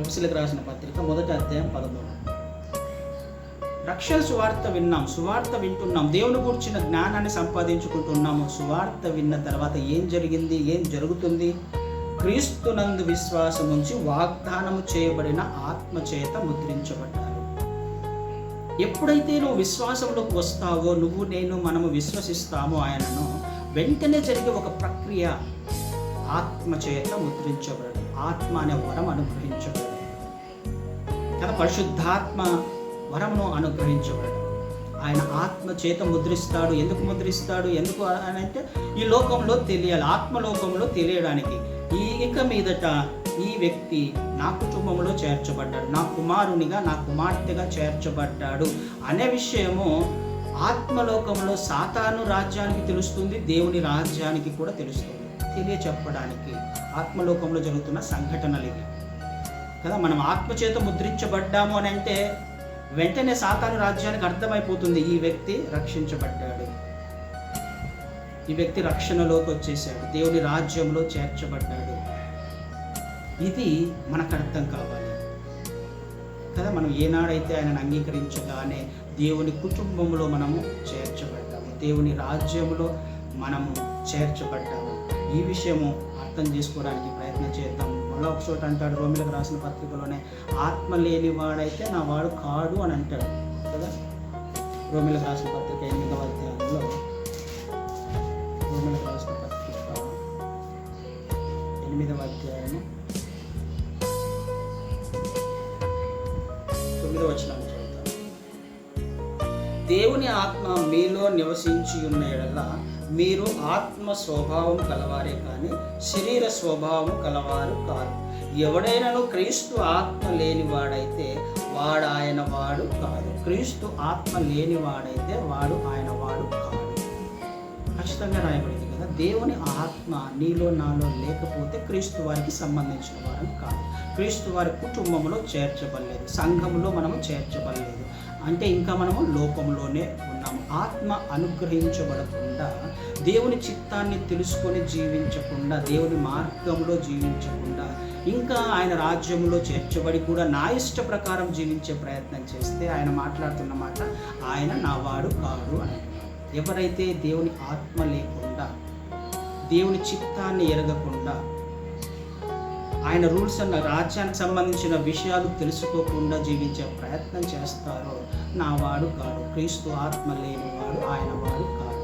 ఎఫ్సిలకు రాసిన పత్రిక మొదటి అధ్యాయం పదమూడు. రక్షణ సువార్త విన్నాం సువార్త వింటున్నాం దేవుని గురించిన జ్ఞానాన్ని సంపాదించుకుంటున్నాము. సువార్త విన్న తర్వాత ఏం జరిగింది ఏం జరుగుతుంది? క్రీస్తునందు విశ్వాసం ఉంచి వాగ్దానము చేయబడిన ఆత్మ చేత ముద్రించబడ్డారు. ఎప్పుడైతే నువ్వు విశ్వాసంలోకి వస్తావో నువ్వు నేను మనము విశ్వసిస్తామో ఆయనను వెంటనే జరిగే ఒక ప్రక్రియ ఆత్మ చేత ముద్రించబడడం ఆత్మ అనే వరం అనుగ్రహించబడడం కదా పరిశుద్ధాత్మ వరమును అనుగ్రహించబడడం ఆయన ఆత్మ చేత ముద్రిస్తాడు. ఎందుకు ముద్రిస్తాడు? ఎందుకు అని అంటే ఈ లోకంలో తెలియాలి. ఆత్మలోకంలో తెలియడానికి. ఈ ఇక మీదట ఈ వ్యక్తి నా కుటుంబంలో చేర్చబడ్డాడు. నా కుమారునిగా నా కుమార్తెగా చేర్చబడ్డాడు అనే విషయము ఆత్మలోకంలో సాతాను రాజ్యానికి తెలుస్తుంది. దేవుని రాజ్యానికి కూడా తెలుస్తుంది. తెలియచెప్పడానికి ఆత్మలోకంలో జరుగుతున్న సంఘటనలు ఇవి. కదా మనం ఆత్మచేత ముద్రించబడ్డాము అని అంటే వెంటనే సాతాను రాజ్యానికి అర్థమైపోతుంది ఈ వ్యక్తి రక్షించబడ్డాడు. ఈ వ్యక్తి రక్షణలోకి వచ్చేసాడు. దేవుని రాజ్యంలో చేర్చబడ్డాడు. ఇది మనకు అర్థం కావాలి. కదా మనం ఏనాడైతే ఆయనను అంగీకరించగానే దేవుని కుటుంబంలో మనము చేర్చబడ్డాము. దేవుని రాజ్యంలో మనము చేర్చబడ్డాము. ఈ విషయము అర్థం చేసుకోవడానికి ప్రయత్నం చేద్దాం మళ్ళీ ఒక చోట అంటాడు రోమిలకు రాసిన పత్రికలోనే ఆత్మ లేని వాడైతే నా వాడు కాడు అని అంటాడు. కదా? రోమిలకు రాసిన పత్రిక ఎనిమిదవ అధ్యాయంలో. రోమిలకు రాసిన పత్రిక ఎనిమిదవ అధ్యాయము. తొమ్మిదవ వచనం దేవుని ఆత్మ మీలో నివసించి ఉన్న ఎడలా మీరు ఆత్మ స్వభావం కలవారే కానీ శరీర స్వభావం కలవారు కాదు. ఎవడైనాను క్రీస్తు ఆత్మ లేనివాడైతే వాడు ఆయన వాడు కాదు. క్రీస్తు ఆత్మ లేనివాడైతే వాడు ఆయన వాడు కాదు. ఖచ్చితంగా రాయబడింది కదా? దేవుని ఆత్మ నీలో నాలో లేకపోతే క్రీస్తు వారికి సంబంధించిన వారం కాదు. క్రీస్తు వారి కుటుంబంలో చేర్చబడలేదు. సంఘంలో మనము చేర్చబడలేదు. అంటే ఇంకా మనము లోకంలోనే ఉన్నాము ఆత్మ అనుగ్రహించబడకుండా దేవుని చిత్తాన్ని తెలుసుకొని జీవించకుండా దేవుని మార్గంలో జీవించకుండా ఇంకా ఆయన రాజ్యంలో చేర్చబడి కూడా నా ఇష్ట ప్రకారం జీవించే ప్రయత్నం చేస్తే ఆయన మాట్లాడుతున్న మాట ఆయన నా వాడు కాడు అని. ఎవరైతే దేవుని ఆత్మ లేకుండా దేవుని చిత్తాన్ని ఎరగకుండా ఆయన రూల్స్ అన్న రాజ్యానికి సంబంధించిన విషయాలు తెలుసుకోకుండా జీవించే ప్రయత్నం చేస్తారో నా వాడు కాడు. క్రీస్తు ఆత్మ లేనివాడు ఆయన వాడు కాదు